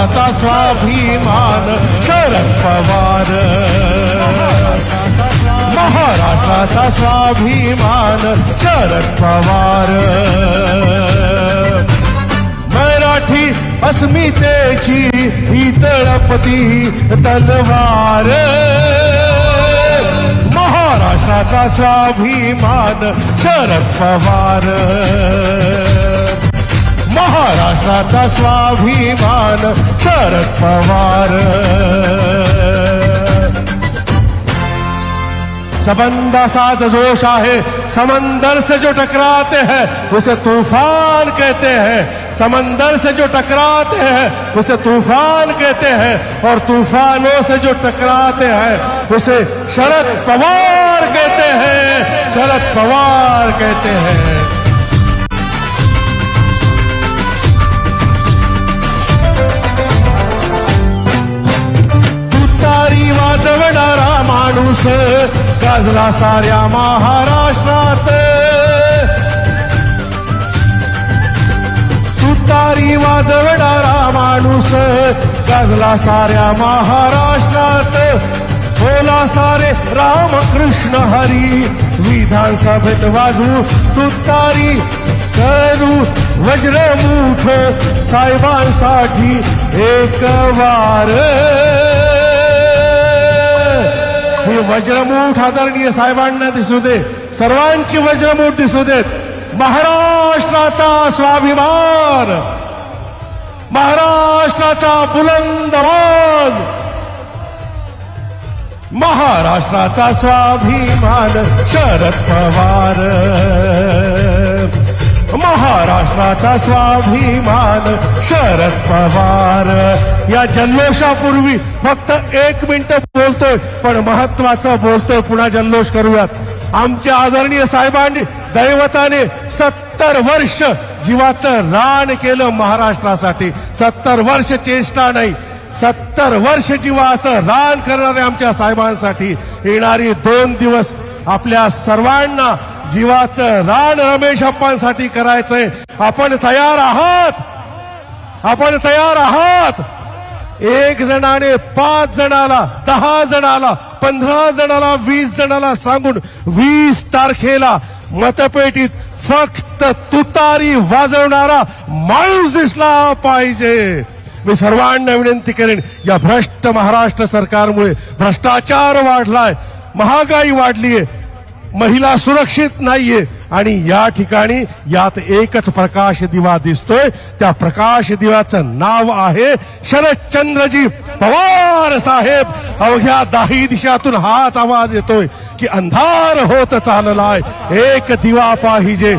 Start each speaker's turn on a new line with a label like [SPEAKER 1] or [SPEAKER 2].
[SPEAKER 1] भारताचा स्वाभिमान? शरद पवार। महाराष्ट्राचा स्वाभिमान शरद पवार। मराठी अस्मितेची ही तळपती तलवार। महाराष्ट्राचा स्वाभिमान शरद पवार। महाराष्ट्राचा स्वाभिमान शरद पवार. सबंदा साज जोश आहे समंदर से जो टकराते हैं उसे तूफान कहते हैं. समंदर से जो टकराते हैं उसे तूफान कहते हैं. और तूफानों से जो टकराते हैं उसे शरद पवार कहते हैं. शरद पवार कहते हैं. माणूस गाजला साऱ्या महाराष्ट्रात. तुतारी वाजवणारा माणूस गाजला साऱ्या महाराष्ट्रात. बोला सारे रामकृष्ण हरी विधानसभेत वाजवू तुतारी. करू वज्रमुठ साहेबांसाठी एक वार. वज्रमूठ आदरणीय साहेबांना दिसू दे. सर्वांची वज्रमूठ दिसू देत. महाराष्ट्राचा स्वाभिमान. महाराष्ट्राचा बुलंद आवाज महाराष्ट्राचा स्वाभिमान. शरद पवार. देशाचा स्वाभिमान शरद पवार. या जल्लोषापूर्वी फक्त एक मिनिट बोलतोय पण महत्वाचं बोलतोय पुन्हा जल्लोष करूयात. आमच्या आदरणीय साहेबांनी दैवताने सत्तर वर्ष जीवाचं रान केलं महाराष्ट्रासाठी. सत्तर वर्ष चेष्टा नाही सत्तर वर्ष जीवाचं रान करणाऱ्या आमच्या साहेबांसाठी येणारी दोन दिवस आपल्या सर्वांना जीवाचं रान रमेश अप्पांसाठी करायचंय. आपण तयार आहात. आपण तयार आहात. एक जणाने पाच जणाला दहा जणाला पंधरा जणाला वीस जणाला सांगून वीस तारखेला मतपेटीत फक्त तुतारी वाजवणारा माणूस दिसला पाहिजे. मी सर्वांना विनंती करेन या भ्रष्ट महाराष्ट्र सरकारमुळे भ्रष्टाचार वाढलाय महागाई वाढलीय महिला सुरक्षित नाहीये. आणि या ठिकाणी यात एकच प्रकाश दिवा दिसतोय. त्या प्रकाश दिव्याचं नाव आहे शरदचंद्रजी पवार साहेब. अवघ्या दाही दिशातून हाच आवाज येतोय की अंधार होत चाललाय. एक दिवा पाहिजे.